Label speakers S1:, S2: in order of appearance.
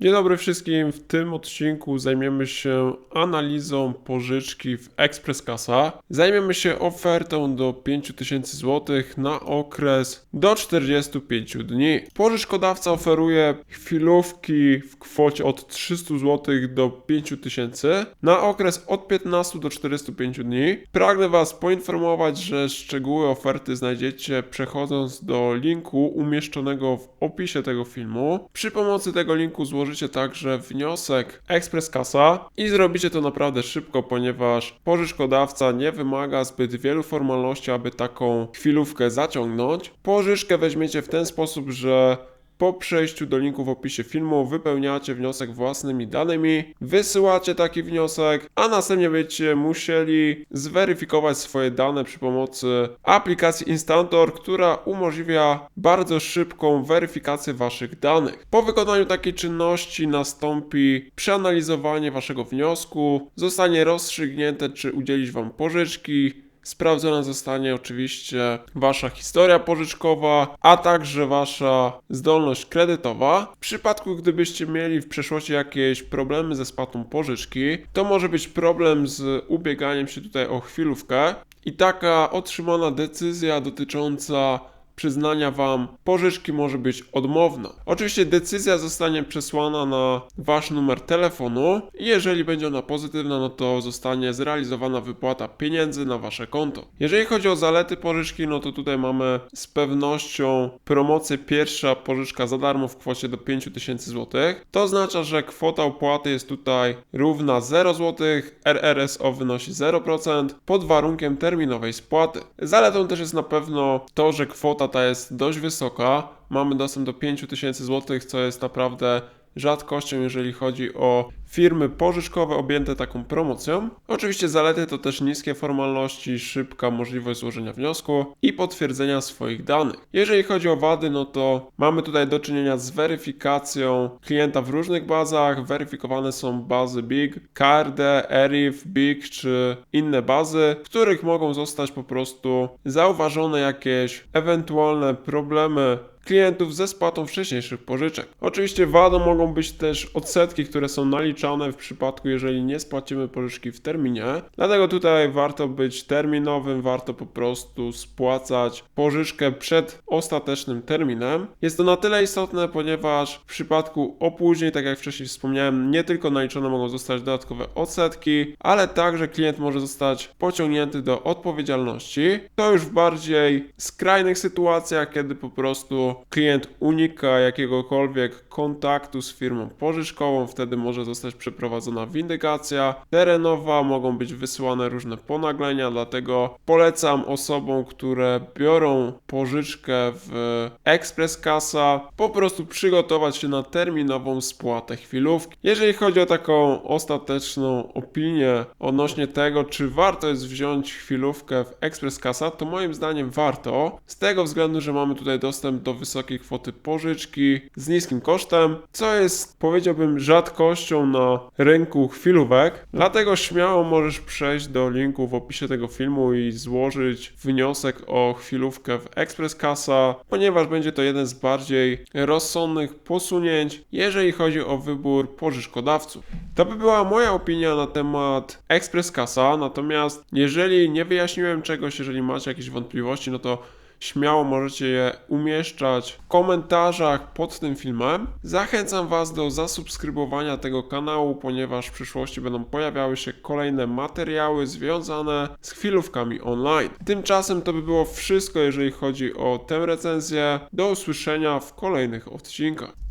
S1: Dzień dobry wszystkim. W tym odcinku zajmiemy się analizą pożyczki w Express Kasa. Zajmiemy się ofertą do 5000 zł na okres do 45 dni. Pożyczkodawca oferuje chwilówki w kwocie od 300 zł do 5000 na okres od 15 do 45 dni. Pragnę Was poinformować, że szczegóły oferty znajdziecie przechodząc do linku umieszczonego w opisie tego filmu. Przy pomocy tego linku złożycie także wniosek Express Kasa i zrobicie to naprawdę szybko, ponieważ pożyczkodawca nie wymaga zbyt wielu formalności, aby taką chwilówkę zaciągnąć. Pożyczkę weźmiecie w ten sposób, że po przejściu do linku w opisie filmu wypełniacie wniosek własnymi danymi, wysyłacie taki wniosek, a następnie będziecie musieli zweryfikować swoje dane przy pomocy aplikacji Instantor, która umożliwia bardzo szybką weryfikację waszych danych. Po wykonaniu takiej czynności nastąpi przeanalizowanie waszego wniosku, zostanie rozstrzygnięte czy udzielić wam pożyczki, Sprawdzona zostanie oczywiście Wasza historia pożyczkowa, a także Wasza zdolność kredytowa. W przypadku, gdybyście mieli w przeszłości jakieś problemy ze spłatą pożyczki, to może być problem z ubieganiem się tutaj o chwilówkę i taka otrzymana decyzja dotycząca przyznania Wam pożyczki może być odmowna. Oczywiście decyzja zostanie przesłana na Wasz numer telefonu i jeżeli będzie ona pozytywna, no to zostanie zrealizowana wypłata pieniędzy na Wasze konto. Jeżeli chodzi o zalety pożyczki, no to tutaj mamy z pewnością promocję pierwsza pożyczka za darmo w kwocie do 5000 zł. To oznacza, że kwota opłaty jest tutaj równa 0 zł, RRSO wynosi 0% pod warunkiem terminowej spłaty. Zaletą też jest na pewno to, że kwota ta jest dość wysoka. Mamy dostęp do 5000 zł, co jest naprawdę rzadkością, jeżeli chodzi o firmy pożyczkowe objęte taką promocją. Oczywiście zalety to też niskie formalności, szybka możliwość złożenia wniosku i potwierdzenia swoich danych. Jeżeli chodzi o wady, no to mamy tutaj do czynienia z weryfikacją klienta w różnych bazach. Weryfikowane są bazy BIG, KRD, ERIF, BIG czy inne bazy, w których mogą zostać po prostu zauważone jakieś ewentualne problemy klientów ze spłatą wcześniejszych pożyczek. Oczywiście wadą mogą być też odsetki, które są w przypadku, jeżeli nie spłacimy pożyczki w terminie. Dlatego tutaj warto być terminowym, warto po prostu spłacać pożyczkę przed ostatecznym terminem. Jest to na tyle istotne, ponieważ w przypadku opóźnień, tak jak wcześniej wspomniałem, nie tylko naliczone mogą zostać dodatkowe odsetki, ale także klient może zostać pociągnięty do odpowiedzialności. To już w bardziej skrajnych sytuacjach, kiedy po prostu klient unika jakiegokolwiek kontaktu z firmą pożyczkową, wtedy może zostać przeprowadzona windykacja terenowa, mogą być wysyłane różne ponaglenia, dlatego polecam osobom, które biorą pożyczkę w Express Kasa, po prostu przygotować się na terminową spłatę chwilówki. Jeżeli chodzi o taką ostateczną opinię odnośnie tego, czy warto jest wziąć chwilówkę w Express Kasa, to moim zdaniem warto, z tego względu, że mamy tutaj dostęp do wysokiej kwoty pożyczki z niskim kosztem, co jest powiedziałbym rzadkością na rynku chwilówek. Dlatego śmiało możesz przejść do linku w opisie tego filmu i złożyć wniosek o chwilówkę w Express Kasa, ponieważ będzie to jeden z bardziej rozsądnych posunięć, jeżeli chodzi o wybór pożyczkodawców. To by była moja opinia na temat Express Kasa, natomiast jeżeli nie wyjaśniłem czegoś, jeżeli macie jakieś wątpliwości, no to śmiało możecie je umieszczać w komentarzach pod tym filmem. Zachęcam Was do zasubskrybowania tego kanału, ponieważ w przyszłości będą pojawiały się kolejne materiały związane z chwilówkami online. Tymczasem to by było wszystko, jeżeli chodzi o tę recenzję. Do usłyszenia w kolejnych odcinkach.